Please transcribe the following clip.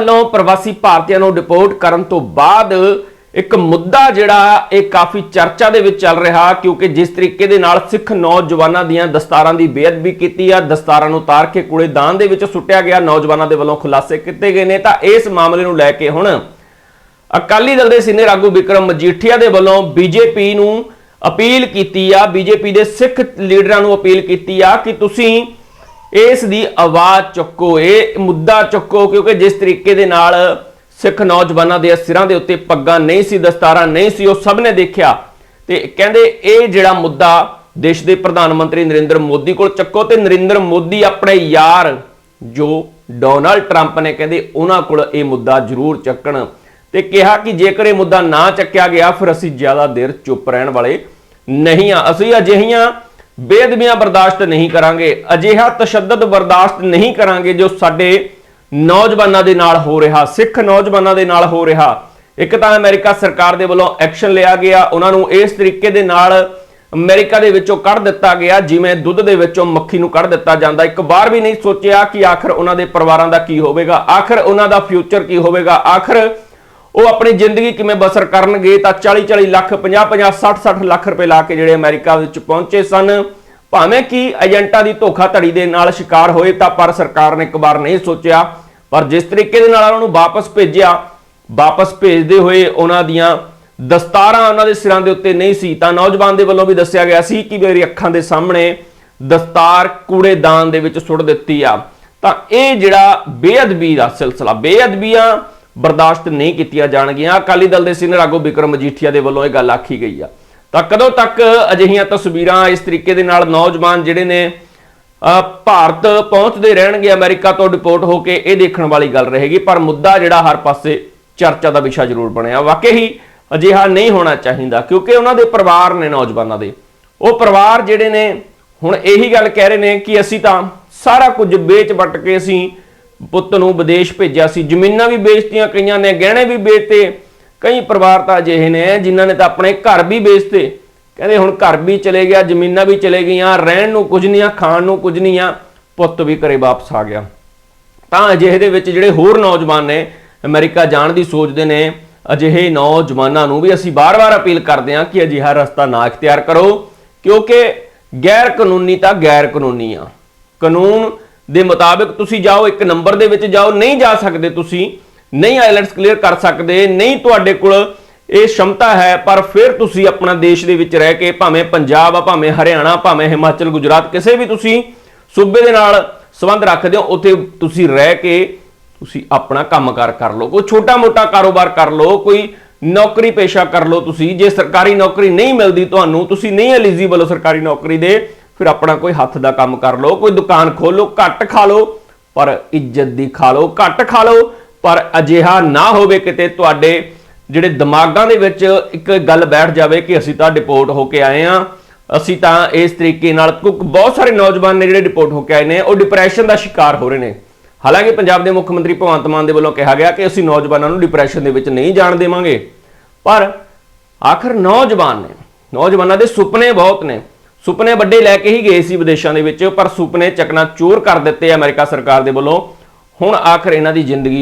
ਵੱਲੋਂ ਪ੍ਰਵਾਸੀ ਭਾਰਤੀਆਂ ਨੂੰ ਡਿਪੋਰਟ ਕਰਨ ਤੋਂ ਬਾਅਦ ਇੱਕ ਮੁੱਦਾ ਜਿਹੜਾ ਇਹ ਕਾਫੀ ਚਰਚਾ ਦੇ ਵਿੱਚ ਚੱਲ ਰਿਹਾ, ਕਿਉਂਕਿ ਜਿਸ ਤਰੀਕੇ ਦੇ ਨਾਲ ਸਿੱਖ ਨੌਜਵਾਨਾਂ ਦੀਆਂ ਦਸਤਾਰਾਂ ਦੀ ਬੇਅਦਬੀ ਕੀਤੀ ਆ, ਦਸਤਾਰਾਂ ਨੂੰ ਉਤਾਰ ਕੇ ਕੂੜੇਦਾਨ ਦੇ ਵਿੱਚ ਸੁੱਟਿਆ ਗਿਆ, ਨੌਜਵਾਨਾਂ ਦੇ ਵੱਲੋਂ ਖੁਲਾਸੇ ਕੀਤੇ ਗਏ ਨੇ। ਤਾਂ ਇਸ ਮਾਮਲੇ ਨੂੰ ਲੈ ਕੇ ਹੁਣ ਅਕਾਲੀ ਦਲ ਦੇ ਸੀਨੀਅਰ ਆਗੂ ਵਿਕਰਮ ਮਜੀਠੀਆ ਦੇ ਵੱਲੋਂ ਬੀਜੇਪੀ ਨੂੰ ਅਪੀਲ ਕੀਤੀ ਆ, ਬੀਜੇਪੀ ਦੇ ਸਿੱਖ ਲੀਡਰਾਂ ਨੂੰ ਅਪੀਲ ਕੀਤੀ ਆ ਕਿ ਤੁਸੀਂ ਇਸ ਦੀ ਆਵਾਜ਼ ਚੁੱਕੋ, ਇਹ ਮੁੱਦਾ ਚੁੱਕੋ, ਕਿਉਂਕਿ ਜਿਸ ਤਰੀਕੇ ਦੇ ਨਾਲ ਸਿੱਖ ਨੌਜਵਾਨਾਂ ਦੇ ਸਿਰਾਂ ਦੇ ਉੱਤੇ ਪੱਗਾਂ ਨਹੀਂ ਸੀ, ਦਸਤਾਰਾਂ ਨਹੀਂ ਸੀ, ਉਹ ਸਭ ਨੇ ਦੇਖਿਆ। ਤੇ ਕਹਿੰਦੇ ਇਹ ਜਿਹੜਾ ਮੁੱਦਾ ਦੇਸ਼ ਦੇ ਪ੍ਰਧਾਨ ਮੰਤਰੀ ਨਰਿੰਦਰ ਮੋਦੀ ਕੋਲ ਚੱਕੋ, ਤੇ ਨਰਿੰਦਰ ਮੋਦੀ ਆਪਣੇ ਯਾਰ ਜੋ ਡੋਨਲਡ ਟਰੰਪ ਨੇ ਕਹਿੰਦੇ ਉਹਨਾਂ ਕੋਲ ਇਹ ਮੁੱਦਾ ਜ਼ਰੂਰ ਚੱਕਣ। ਤੇ ਕਿਹਾ ਕਿ ਜੇਕਰ ਇਹ ਮੁੱਦਾ ਨਾ ਚੱਕਿਆ ਗਿਆ, ਫਿਰ ਅਸੀਂ ਜ਼ਿਆਦਾ ਦੇਰ ਚੁੱਪ ਰਹਿਣ ਵਾਲੇ ਨਹੀਂ ਆ। ਅਸੀਂ ਅਜਿਹੀਆਂ ਬੇਅਦਬੀਆਂ ਬਰਦਾਸ਼ਤ ਨਹੀਂ ਕਰਾਂਗੇ, ਅਜਿਹਾ ਤਸ਼ੱਦਦ ਬਰਦਾਸ਼ਤ ਨਹੀਂ ਕਰਾਂਗੇ ਜੋ ਸਾਡੇ ਨੌਜਵਾਨਾਂ ਦੇ ਨਾਲ ਹੋ ਰਿਹਾ, ਸਿੱਖ ਨੌਜਵਾਨਾਂ ਦੇ ਨਾਲ ਹੋ ਰਿਹਾ। ਇੱਕ ਤਾਂ ਅਮਰੀਕਾ ਸਰਕਾਰ ਦੇ ਵੱਲੋਂ ਐਕਸ਼ਨ ਲਿਆ ਗਿਆ, ਉਹਨਾਂ ਨੂੰ ਇਸ ਤਰੀਕੇ ਦੇ ਨਾਲ ਅਮਰੀਕਾ ਦੇ ਵਿੱਚੋਂ ਕੱਢ ਦਿੱਤਾ ਗਿਆ, ਜਿਵੇਂ ਦੁੱਧ ਦੇ ਵਿੱਚੋਂ ਮੱਖੀ ਨੂੰ ਕੱਢ ਦਿੱਤਾ ਜਾਂਦਾ। ਇੱਕ ਵਾਰ ਵੀ ਨਹੀਂ ਸੋਚਿਆ ਕਿ ਆਖਰ ਉਹਨਾਂ ਦੇ ਪਰਿਵਾਰਾਂ ਦਾ ਕੀ ਹੋਵੇਗਾ, ਆਖਰ ਉਹਨਾਂ ਦਾ ਫਿਊਚਰ ਕੀ ਹੋਵੇਗਾ, ਆਖਰ ਉਹ ਆਪਣੀ ਜ਼ਿੰਦਗੀ ਕਿਵੇਂ ਬਸਰ ਕਰਨਗੇ ਤਾਂ 40 40 ਲੱਖ 50 50 60 60 ਲੱਖ ਰੁਪਏ ਲਾ ਕੇ ਜਿਹੜੇ ਅਮਰੀਕਾ ਵਿੱਚ ਪਹੁੰਚੇ ਸਨ। ਭਾਵੇਂ ਕਿ ਏਜੰਟਾਂ ਦੀ ਧੋਖਾਧੜੀ ਦੇ ਨਾਲ ਸ਼ਿਕਾਰ ਹੋਏ ਤਾਂ ਪਰ ਸਰਕਾਰ ਨੇ ਇੱਕ ਵਾਰ ਨਹੀਂ ਸੋਚਿਆ। ਪਰ ਜਿਸ ਤਰੀਕੇ ਦੇ ਨਾਲ ਉਹਨਾਂ ਨੂੰ ਵਾਪਸ ਭੇਜਿਆ, ਵਾਪਸ ਭੇਜਦੇ ਹੋਏ ਉਹਨਾਂ ਦੀਆਂ ਦਸਤਾਰਾਂ ਉਹਨਾਂ ਦੇ ਸਿਰਾਂ ਦੇ ਉੱਤੇ ਨਹੀਂ ਸੀ। ਤਾਂ ਨੌਜਵਾਨ ਦੇ ਵੱਲੋਂ ਵੀ ਦੱਸਿਆ ਗਿਆ ਸੀ ਕਿ ਮੇਰੀ ਅੱਖਾਂ ਦੇ ਸਾਹਮਣੇ ਦਸਤਾਰ ਕੂੜੇਦਾਨ ਦੇ ਵਿੱਚ ਸੁੱਟ ਦਿੱਤੀ ਆ। ਤਾਂ ਇਹ ਜਿਹੜਾ ਬੇਅਦਬੀ ਦਾ ਸਿਲਸਿਲਾ, ਬੇਅਦਬੀਆਂ ਬਰਦਾਸ਼ਤ ਨਹੀਂ ਕੀਤੀਆਂ ਜਾਣਗੀਆਂ। ਅਕਾਲੀ ਦਲ ਦੇ ਸੀਨੀਅਰ ਆਗੂ ਵਿਕਰਮ ਮਜੀਠੀਆ ਦੇ ਵੱਲੋਂ ਇਹ ਗੱਲ ਆਖੀ ਗਈ ਆ। ਤਾਂ ਕਦੋਂ ਤੱਕ ਅਜਿਹੀਆਂ ਤਸਵੀਰਾਂ ਇਸ ਤਰੀਕੇ ਦੇ ਨਾਲ ਨੌਜਵਾਨ ਜਿਹੜੇ ਨੇ ਭਾਰਤ ਪਹੁੰਚਦੇ ਰਹਿਣਗੇ, ਅਮਰੀਕਾ ਤੋਂ ਡਿਪੋਰਟ ਹੋ ਕੇ ਇਹ ਦੇਖਣ ਵਾਲੀ ਗੱਲ ਰਹੇਗੀ। ਪਰ ਮੁੱਦਾ ਜਿਹੜਾ ਹਰ ਪਾਸੇ ਚਰਚਾ ਦਾ ਵਿਸ਼ਾ ਜ਼ਰੂਰ ਬਣਿਆ। ਵਾਕਈ ਹੀ ਅਜਿਹਾ ਨਹੀਂ ਹੋਣਾ ਚਾਹੀਦਾ, ਕਿਉਂਕਿ ਉਹਨਾਂ ਦੇ ਪਰਿਵਾਰ ਨੇ ਨੌਜਵਾਨਾਂ ਦੇ। ਉਹ ਪਰਿਵਾਰ ਜਿਹੜੇ ਨੇ, ਹੁਣ ਇਹੀ ਗੱਲ ਕਹਿ ਰਹੇ ਨੇ ਕਿ ਅਸੀਂ ਤਾਂ ਸਾਰਾ ਕੁਝ ਵੇਚ ਵੱਟ ਕੇ ਅਸੀਂ ਪੁੱਤ ਨੂੰ ਵਿਦੇਸ਼ ਭੇਜਿਆ ਸੀ। ਜ਼ਮੀਨਾਂ ਵੀ ਵੇਚਤੀਆਂ, ਕਈਆਂ ਨੇ ਗਹਿਣੇ ਵੀ ਵੇਚਤੇ। ਕਈ ਪਰਿਵਾਰ ਤਾਂ ਅਜਿਹੇ ਨੇ, ਜਿਨ੍ਹਾਂ ਨੇ ਤਾਂ ਆਪਣੇ ਘਰ ਵੀ ਵੇਚਤੇ। ਕਹਿੰਦੇ ਹੁਣ ਘਰ ਵੀ ਚਲੇ ਗਿਆ, ਜ਼ਮੀਨਾਂ ਵੀ ਚਲੇ ਗਈਆਂ, ਰਹਿਣ ਨੂੰ ਕੁਝ ਨਹੀਂ ਆ, ਖਾਣ ਨੂੰ ਕੁਝ ਨਹੀਂ ਆ, ਪੁੱਤ ਵੀ ਘਰੇ ਵਾਪਸ ਆ ਗਿਆ। ਤਾਂ ਅਜਿਹੇ ਦੇ ਵਿੱਚ ਜਿਹੜੇ ਹੋਰ ਨੌਜਵਾਨ ਨੇ, ਅਮਰੀਕਾ ਜਾਣ ਦੀ ਸੋਚਦੇ ਨੇ, ਅਜਿਹੇ ਨੌਜਵਾਨਾਂ ਨੂੰ ਵੀ ਅਸੀਂ ਬਾਰ-ਬਾਰ ਅਪੀਲ ਕਰਦੇ ਹਾਂ ਕਿ ਅਜਿਹਾ ਰਸਤਾ ਨਾ ਇਖਤਿਆਰ ਕਰੋ, ਕਿਉਂਕਿ ਗੈਰ ਕਾਨੂੰਨੀ ਤਾਂ ਗੈਰ ਕਾਨੂੰਨੀ ਆ। ਕਾਨੂੰਨ ਦੇ ਮੁਤਾਬਿਕ ਤੁਸੀਂ ਜਾਓ, ਇੱਕ ਨੰਬਰ ਦੇ ਵਿੱਚ ਜਾਓ, ਨਹੀਂ ਜਾ ਸਕਦੇ ਤੁਸੀਂ, ਨਹੀਂ ਆਈਲੈਂਡਸ ਕਲੀਅਰ ਕਰ ਸਕਦੇ, ਨਹੀਂ ਤੁਹਾਡੇ ਕੋਲ ਇਹ ਸ਼ਮਤਾ ਹੈ, ਪਰ ਫਿਰ ਤੁਸੀਂ ਆਪਣਾ ਦੇਸ਼ ਦੇ ਵਿੱਚ ਰਹਿ ਕੇ ਭਾਵੇਂ ਪੰਜਾਬ ਆ, ਭਾਵੇਂ ਹਰਿਆਣਾ, ਭਾਵੇਂ ਹਿਮਾਚਲ, ਗੁਜਰਾਤ, ਕਿਸੇ ਵੀ ਤੁਸੀਂ ਸੂਬੇ ਦੇ ਨਾਲ ਸੰਬੰਧ ਰੱਖਦੇ ਹੋ ਉੱਥੇ ਤੁਸੀਂ ਰਹਿ ਕੇ ਤੁਸੀਂ ਆਪਣਾ ਕੰਮਕਾਰ ਕਰ ਲਓ। ਕੋਈ ਛੋਟਾ-ਮੋਟਾ ਕਾਰੋਬਾਰ ਕਰ ਲਓ, ਕੋਈ ਨੌਕਰੀ ਪੇਸ਼ਾ ਕਰ ਲਓ ਤੁਸੀਂ, ਜੇ ਸਰਕਾਰੀ ਨੌਕਰੀ ਨਹੀਂ ਮਿਲਦੀ ਤੁਹਾਨੂੰ, ਤੁਸੀਂ ਨਹੀਂ ਐਲੀਜੀਬਲ ਹੋ ਸਰਕਾਰੀ ਨੌਕਰੀ ਦੇ ਫਿਰ ਆਪਣਾ ਕੋਈ ਹੱਥ ਦਾ ਕੰਮ ਕਰ ਲਓ, ਕੋਈ ਦੁਕਾਨ ਖੋਲੋ ਘੱਟ ਖਾ ਲਓ, ਪਰ ਇੱਜ਼ਤ ਦੀ ਖਾ ਲਓ, ਘੱਟ ਖਾ ਲਓ, ਪਰ ਅਜਿਹਾ ਨਾ ਹੋਵੇ ਕਿਤੇ ਤੁਹਾਡੇ ਜਿਹੜੇ ਦਿਮਾਗਾਂ ਦੇ ਵਿੱਚ ਇੱਕ ਗੱਲ ਬੈਠ ਜਾਵੇ ਕਿ ਅਸੀਂ ਤਾਂ ਡਿਪੋਰਟ ਹੋ ਕੇ ਆਏ ਆ ਅਸੀਂ ਤਾਂ ਇਸ ਤਰੀਕੇ ਨਾਲ ਕਿਉਂਕਿ ਬਹੁਤ ਸਾਰੇ ਨੌਜਵਾਨ ਨੇ ਜਿਹੜੇ ਡਿਪੋਰਟ ਹੋ ਕੇ ਆਏ ਨੇ, ਉਹ ਡਿਪਰੈਸ਼ਨ ਦਾ ਸ਼ਿਕਾਰ ਹੋ ਰਹੇ ਨੇ। ਹਾਲਾਂਕਿ ਪੰਜਾਬ ਦੇ ਮੁੱਖ ਮੰਤਰੀ ਭਗਵੰਤ ਮਾਨ ਦੇ ਵੱਲੋਂ ਕਿਹਾ ਗਿਆ ਕਿ ਅਸੀਂ ਨੌਜਵਾਨਾਂ ਨੂੰ ਡਿਪਰੈਸ਼ਨ ਦੇ ਵਿੱਚ ਨਹੀਂ ਜਾਣ ਦੇਵਾਂਗੇ, ਪਰ ਆਖਰ ਨੌਜਵਾਨ ਨੇ, ਨੌਜਵਾਨਾਂ ਦੇ ਸੁਪਨੇ ਬਹੁਤ ਨੇ। ਸੁਪਨੇ ਵੱਡੇ ਲੈ ਕੇ ਹੀ ਗਏ ਸੀ ਵਿਦੇਸ਼ਾਂ ਦੇ ਵਿੱਚ, ਪਰ ਸੁਪਨੇ ਚਕਨਾ ਚੂਰ ਕਰ ਦਿੱਤੇ ਅਮਰੀਕਾ ਸਰਕਾਰ ਦੇ ਵੱਲੋਂ। ਹੁਣ ਆਖਰ ਇਹਨਾਂ ਦੀ ਜ਼ਿੰਦਗੀ